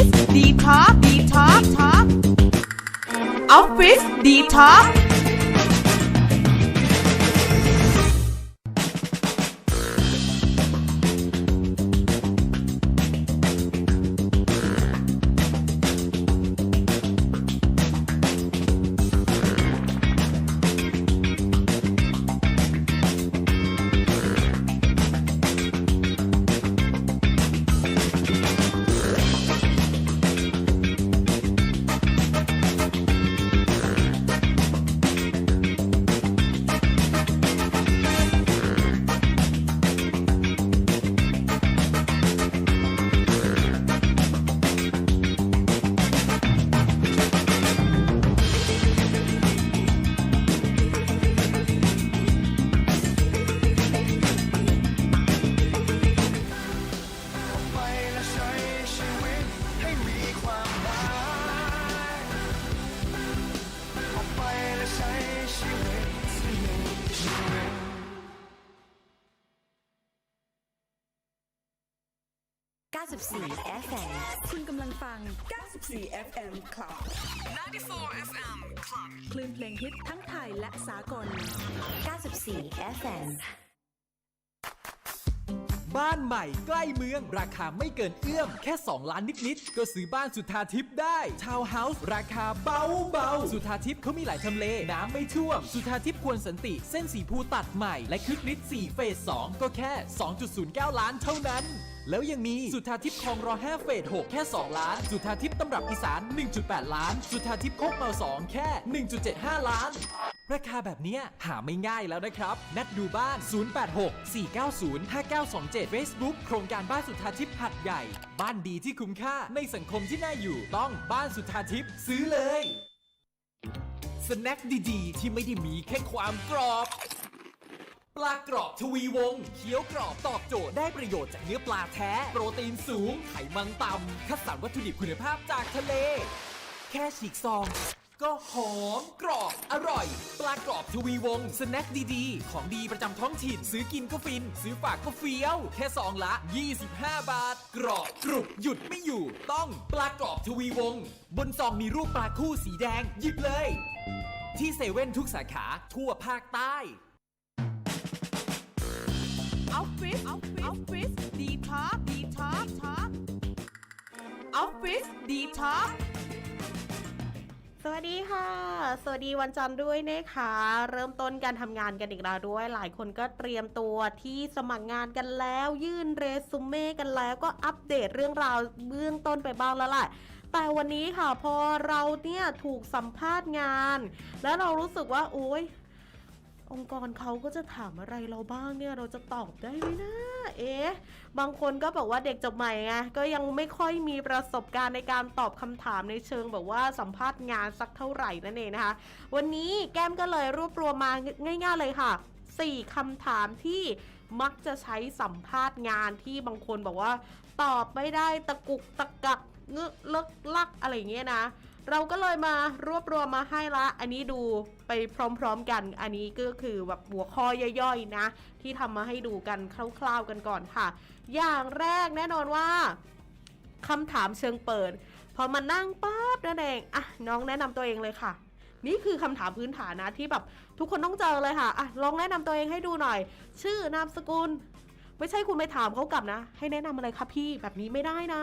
ฟิศดีท็อกดีท็อกท็อกออฟฟิศดีท็อก 94 FM คุณกำลังฟัง 94 FM Club 94 FM Club คลื่นเพลงฮิตทั้งไทยและสากล 94 FM บ้านใหม่ใกล้เมือง ราคาไม่เกินเอื้อม แค่ 2 ล้านนิด ๆ ก็ซื้อบ้านสุทธาทิพย์ได้ ทาวน์เฮาส์ราคาเบาเบาๆสุทธาทิพย์เขามีหลายทำเล น้ำไม่ท่วม สุทธาทิพย์ควรสันติ เส้นสีภูตัดใหม่ และคลิกนิด4เฟส 2 ก็แค่ 2.09 ล้านเท่านั้น แล้วยังมีสุทธาทิพย์คลองรอ5เฟส6แค่ 2 ล้าน สุทธาทิพย์ตำรับอีสาน 1.8 ล้าน สุทธาทิพย์โคกเมา 2 แค่ 1.75 ล้าน ราคาแบบเนี้ยหาไม่ง่ายแล้วนะครับ นัดดูบ้าน 086 490 5927 Facebook โครงการบ้านสุทธาทิพย์หัดใหญ่ บ้านดีที่คุ้มค่าในสังคมที่น่าอยู่ต้องบ้านสุทธาทิพย์ซื้อเลยสแน็คดีๆ ที่ไม่ได้มีแค่ความกรอบ ลากรอบทวีวงศ์เคี้ยวกรอบตอบโจทย์ได้ประโยชน์จากเนื้อปลาแท้ โปรตีนสูง ไขมันต่ำคัดสรรวัตถุดิบคุณภาพจากทะเล แค่ฉีกซอง ก็หอมกรอบอร่อย ปลากรอบทวีวงศ์สแน็คดีๆ ของดีประจำท้องถิ่น ซื้อกินก็ฟิน ซื้อฝากก็เฟี้ยว แค่ซองละ 25 บาท กรอบกรุบหยุดไม่อยู่ ต้องปลากรอบทวีวงศ์บนซองมีรูปปลาคู่สีแดง หยิบเลย ที่เซเว่นทุกสาขาทั่วภาคใต้ ออฟฟิศดีท็อกสวัสดีค่ะ สวัสดีวันจันทร์ด้วยนะคะ เริ่มต้นการทำงานกันอีกแล้วด้วย หลายคนก็เตรียมตัวที่สมัครงานกันแล้ว ยื่นเรซูเม่กันแล้วก็อัปเดตเรื่องราวเบื้องต้นไปบ้างแล้วแหละแต่วันนี้ค่ะพอเราเนี่ยถูกสัมภาษณ์งาน แล้วเรารู้สึกว่าโอ๊ย องค์กรเขาก็จะถามอะไรเราบ้างเนี่ยเราจะตอบได้ไหมนะเอ๊ะบางคนก็บอกว่าเด็กจบใหม่ไงก็ยังไม่ค่อยมีประสบการณ์ในการตอบคำถามในเชิงแบบว่าสัมภาษณ์งานสักเท่าไหร่นั่นเองนะคะ วันนี้แก้มก็เลยรวบรวมมาง่าย ๆเลยค่ะ 4คำถามที่มักจะใช้สัมภาษณ์งานที่บางคนบอกว่า ตอบไม่ได้ตะกุกตะกักเงึกเลิกลักอะไรเงี้ยนะ เราก็เลยมารวบรวมมาให้ละ อันนี้ดูไปพร้อมๆกัน อันนี้ก็คือแบบหัวข้อย่อยๆนะ ที่ทำมาให้ดูกันคร่าวๆกันก่อนค่ะ อย่างแรกแน่นอนว่าคำถามเชิงเปิด พอมานั่งปั๊บนั่นเองอะน้องแนะนำตัวเองเลยค่ะ นี่คือคำถามพื้นฐานนะที่แบบทุกคนต้องเจอเลยค่ะอะลองแนะนำตัวเองให้ดูหน่อย ชื่อนามสกุล ไม่ใช่คุณไปถามเขากลับนะ ให้แนะนำอะไรคะพี่แบบนี้ไม่ได้นะ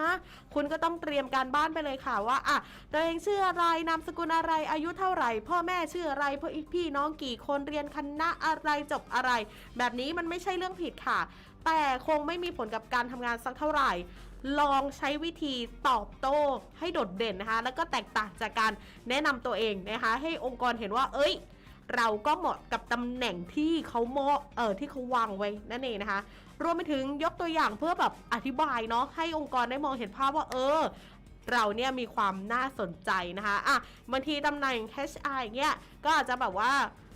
คุณก็ต้องเตรียมการบ้านไปเลยค่ะว่าอะตัวเองชื่ออะไรนามสกุลอะไรอายุเท่าไหร่ พ่อแม่ชื่ออะไรพ่อพี่น้องกี่คนเรียนคณะอะไรจบอะไร แบบนี้มันไม่ใช่เรื่องผิดค่ะ แต่คงไม่มีผลกับการทำงานสักเท่าไหร่ลองใช้วิธีตอบโต้ให้โดดเด่นนะคะ แล้วก็แตกต่างจากการแนะนำตัวเองนะคะ ให้องค์กรเห็นว่า เอ้ย เราก็เหมาะกับตำแหน่งที่เขาเหมาะเออที่เขาวางไว้นั่นเองนะคะ รวมไปถึงยกตัวอย่างเพื่อแบบอธิบายเนาะให้องค์กรได้มองเห็นภาพว่าเออ เราเนี่ยมีความน่าสนใจนะคะอะบางทีตำแหน่ง HR อย่างเงี้ยก็อาจจะแบบว่า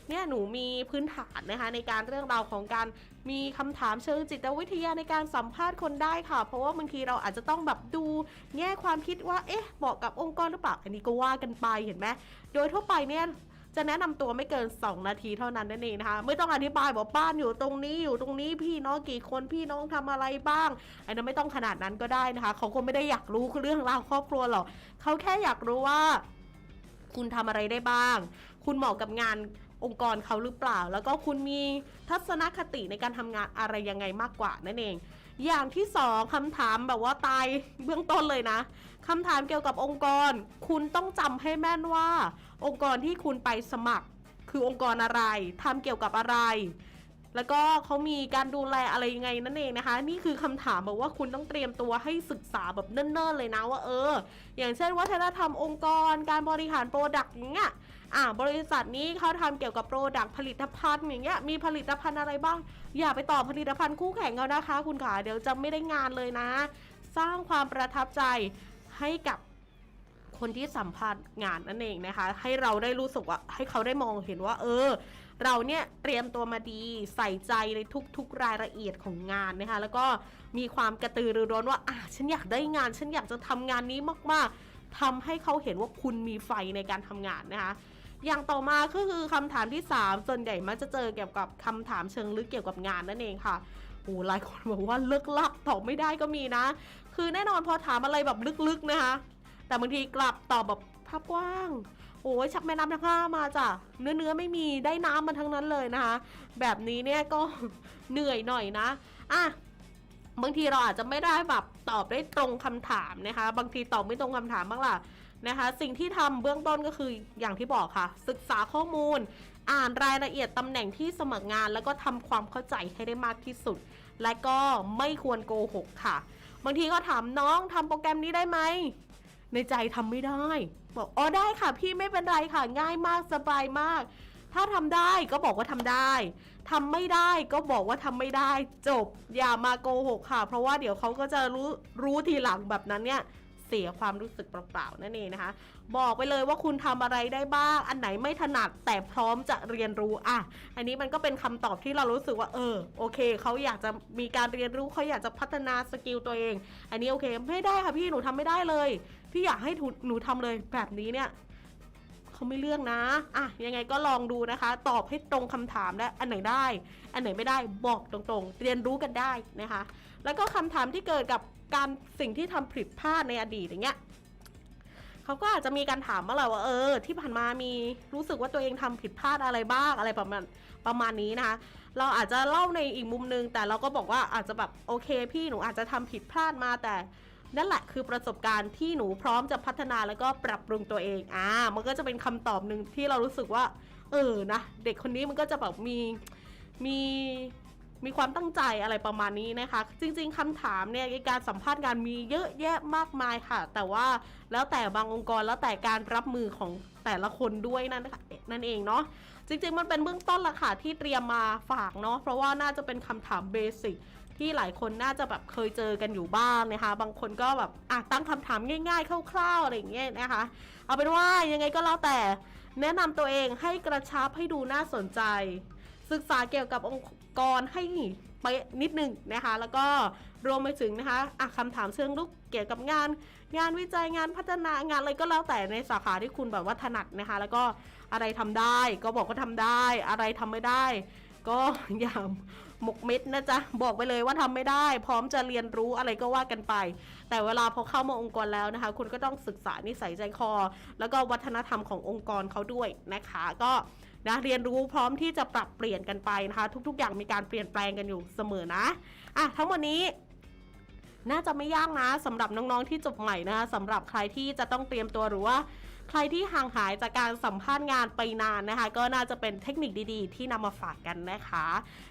เนี่ยหนูมีพื้นฐานนะคะในการเรื่องราวของการมีคำถามเชิงจิตวิทยาในการสัมภาษณ์คนได้ค่ะ เพราะว่าบางทีเราอาจจะต้องแบบดูแง่ความคิดว่าเอ๊ะเหมาะกับองค์กรหรือเปล่า อันนี้ก็ว่ากันไปเห็นไหมโดยทั่วไปเนี่ย จะแนะนำตัวไม่เกิน 2 นาทีเท่านั้นนั่นเองนะคะ ไม่ต้องอธิบายบอกบ้านอยู่ตรงนี้อยู่ตรงนี้พี่น้องกี่คนพี่น้องทำอะไรบ้างไอันนั้นไม่ต้องขนาดนั้นก็ได้นะคะ เขาก็ไม่ได้อยากรู้เรื่องราวครอบครัวหรอกเขาแค่อยากรู้ว่า คุณทำอะไรได้บ้าง คุณเหมาะกับงานองค์กรเขาหรือเปล่า แล้วก็คุณมีทัศนคติในการทำงานอะไรยังไงมากกว่านั่นเอง อย่างที่สองคำถามแบบว่าตายเบื้องต้นเลยนะคำถามเกี่ยวกับองค์กร คุณต้องจำให้แม่นว่า องค์กรที่คุณไปสมัคร คือองค์กรอะไรทำเกี่ยวกับอะไร แล้วก็เขามีการดูแลอะไรยังไงนั่นเองนะคะ นี่คือคำถามบอกว่าคุณต้องเตรียมตัวให้ศึกษาแบบเนิ่นๆเลยนะว่าเออ อย่างเช่นวัฒนธรรมองค์กร การบริหารโปรดักต์อย่างเงี้ย อ่าบริษัทนี้เขาทำเกี่ยวกับโปรดักต์ผลิตภัณฑ์อย่างเงี้ยมีผลิตภัณฑ์อะไรบ้าง อย่าไปต่อผลิตภัณฑ์คู่แข่งเขานะคะ คุณขาเดี๋ยวจะไม่ได้งานเลยนะ สร้างความประทับใจให้กับคนที่สัมภาษณ์งานนั่นเองนะคะ ให้เราได้รู้สึกว่าให้เขาได้มองเห็นว่า เออ เราเนี่ยเตรียมตัวมาดีใส่ใจในทุกๆรายละเอียดของงานนะคะ แล้วก็มีความกระตือรือร้นว่าอะฉันอยากได้งาน ฉันอยากจะทำงานนี้มากๆทำให้เขาเห็นว่าคุณมีไฟในการทำงานนะคะ อย่างต่อมาก็คือคำถามที่ 3 ส่วนใหญ่มักจะเจอเกี่ยวกับคำถามเชิงลึกเกี่ยวกับงานนั่นเองค่ะโอ้หลายคนบอกว่าเลิกลักตอบไม่ได้ก็มีนะ คือแน่นอนพอถามอะไรแบบลึกๆนะคะ แต่บางทีกลับตอบแบบภาพกว้างโอ้ยชักแม่น้ำทั้งห้ามาจ้ะเนื้อเนื้อไม่มีได้น้ำมาทั้งนั้นเลยนะคะ แบบนี้เนี่ยก็เหนื่อยหน่อยนะอะ บางทีเราอาจจะไม่ได้แบบตอบได้ตรงคำถามนะคะ บางทีตอบไม่ตรงคำถามบ้างล่ะนะคะ สิ่งที่ทำเบื้องต้นก็คืออย่างที่บอกค่ะ ศึกษาข้อมูล อ่านรายละเอียดตำแหน่งที่สมัครงาน แล้วก็ทำความเข้าใจให้ได้มากที่สุด และก็ไม่ควรโกหกค่ะ บางทีก็ถามน้องทำโปรแกรมนี้ได้ไหมในใจทำไม่ได้ บอกอ๋อได้ค่ะ พี่ไม่เป็นไรค่ะ ง่ายมากสบายมาก ถ้าทำได้ก็บอกว่าทำได้ทำไม่ได้ก็บอกว่าทำไม่ได้จบอย่ามาโกหกค่ะ เพราะว่าเดี๋ยวเขาก็จะรู้รู้ทีหลังแบบนั้นเนี่ยเสียความรู้สึกเปล่าๆนั่นเองนะคะ บอกไปเลยว่าคุณทำอะไรได้บ้าง อันไหนไม่ถนัดแต่พร้อมจะเรียนรู้อะอันนี้มันก็เป็นคำตอบที่เรารู้สึกว่าเออโอเคเขาอยากจะมีการเรียนรู้เขาอยากจะพัฒนาสกิลตัวเอง อันนี้โอเคไม่ได้ค่ะพี่หนูทำไม่ได้เลย พี่อยากให้หนูหนูทำเลยแบบนี้เนี่ย เขาไม่เลือกนะ อะยังไงก็ลองดูนะคะ ตอบให้ตรงคำถามและอันไหนได้ อันไหนไม่ได้บอกตรงๆ เรียนรู้กันได้นะคะ แล้วก็คำถามที่เกิดกับการสิ่งที่ทำผิดพลาดในอดีตอย่างเงี้ยเขาก็อาจจะมีการถามว่าเราว่าเออ ที่ผ่านมามีรู้สึกว่าตัวเองทำผิดพลาดอะไรบ้างอะไรประมาณประมาณนี้นะคะ เราอาจจะเล่าในอีกมุมนึง แต่เราก็บอกว่าอาจจะแบบโอเค พี่หนูอาจจะทำผิดพลาดมาแต่ นั่นแหละคือประสบการณ์ที่หนูพร้อมจะพัฒนาแล้วก็ปรับปรุงตัวเองอ่ามันก็จะเป็นคำตอบหนึ่งที่เรารู้สึกว่า เออนะเด็กคนนี้มันก็จะแบบมีมีมีความตั้งใจอะไรประมาณนี้นะคะ จริง ๆคำถามเนี่ยในการสัมภาษณ์งานมีเยอะแยะมากมายค่ะ แต่ว่าแล้วแต่บางองค์กรแล้วแต่การรับมือของแต่ละคนด้วยนั่นนะคะนั่นเองเนาะจริง ๆ มันเป็นเบื้องต้นละค่ะที่เตรียมมาฝากเนาะเพราะว่าน่าจะเป็นคำถามเบสิก ที่หลายคนน่าจะแบบเคยเจอกันอยู่บ้างนะคะ บางคนก็แบบอะตั้งคำถามง่ายๆคร่าวๆอะไรอย่างเงี้ยนะคะ เอาเป็นว่ายังไงก็แล้วแต่แนะนำตัวเองให้กระชับให้ดูน่าสนใจ ศึกษาเกี่ยวกับองค์กรให้ไปนิดนึงนะคะ แล้วก็รวมไปถึงนะคะอะคำถามเชิงลุกเกี่ยวกับงาน งานวิจัยงานพัฒนางานอะไรก็แล้วแต่ในสาขาที่คุณแบบว่าถนัดนะคะ แล้วก็อะไรทำได้ก็บอกว่าทำได้ อะไรทำไม่ได้ ก็อย่า หมกเม็ดนะจ๊ะบอกไปเลยว่าทำไม่ได้ พร้อมจะเรียนรู้อะไรก็ว่ากันไป แต่เวลาพอเข้ามาองค์กรแล้วนะคะ คุณก็ต้องศึกษานิสัยใจคอ แล้วก็วัฒนธรรมขององค์กรเขาด้วยนะคะ ก็นะเรียนรู้พร้อมที่จะปรับเปลี่ยนกันไปนะคะ ทุกๆ อย่างมีการเปลี่ยนแปลงกันอยู่เสมอนะอะทั้งหมดนี้ น่าจะไม่ยากนะสำหรับน้องๆที่จบใหม่นะคะสำหรับใครที่จะต้องเตรียมตัวหรือว่าใครที่ห่างหายจากการสัมภาษณ์งานไปนานนะคะ ก็น่าจะเป็นเทคนิคดีๆ ที่นำมาฝากกันนะคะ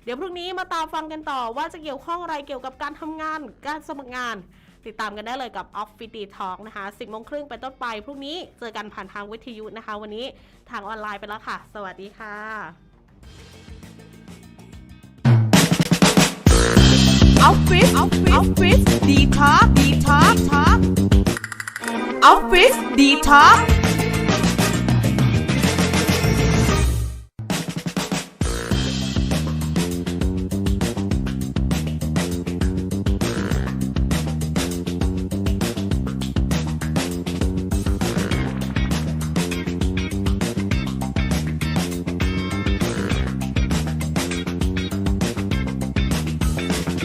เดี๋ยวพรุ่งนี้มาตามฟังกันต่อว่าจะเกี่ยวข้องอะไรเกี่ยวกับการทำงาน การสมัครงาน ติดตามกันได้เลยกับ Off f i t Talk นะคะ10โมงครึ่งเป็นต้นไปพรุ่งนี้เจอกันผ่านทางวิทยุนะคะ วันนี้ทางออนไลน์ไปแล้วค่ะ สวัสดีค่ะ ออฟฟิศออฟฟิศออฟฟิศดีท็อกดีท็อกท็อกออฟฟิศดีท็อก